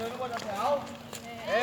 เดินไปบนแถวเอ๊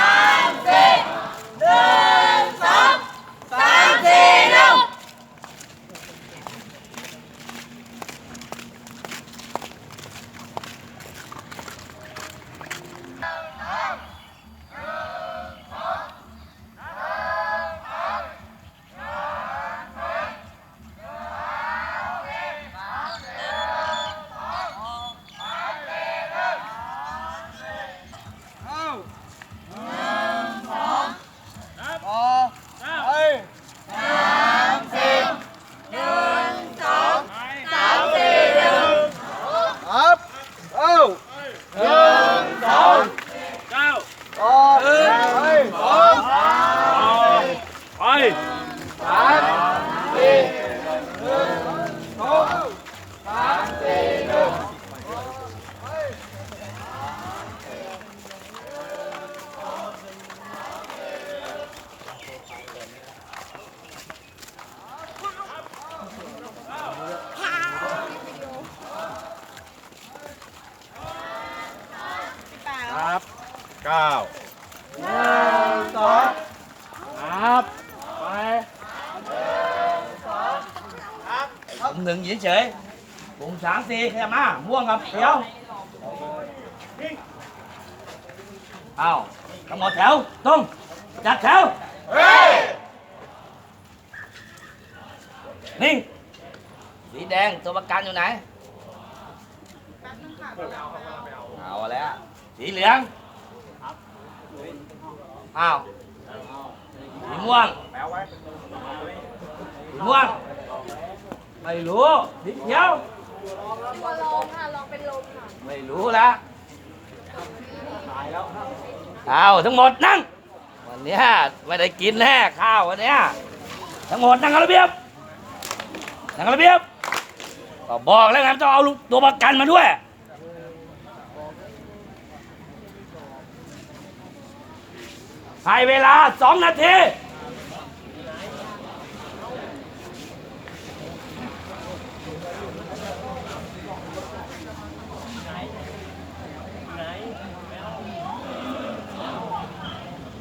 ก้าหนึ่งสองครับ ไปผมหนึ่งเฉยๆผมสามสี่ขยับมาม่วงกับเขียวเอาทั้งหมดแถวตรงจัดแถวนิ่งสีแดงตัวประกันอยู่ไหน เอาแล้ว สีเหลือง อ้าวสีม่วงสีม่วง ไม่รู้สีเขียว ตัวลมค่ะลองเป็นลมค่ะไม่รู้ละเอาทั้งหมดนั่ง วันเนี้ยไม่ได้กินแน่ข้าววันเนี้ยทั้งหมดนั่งกันระเบียบนั่งกันระเบียบก็บอกแล้วไงต้องเอาลูกตัวประกันมาด้วย ให้เวลาสองนาที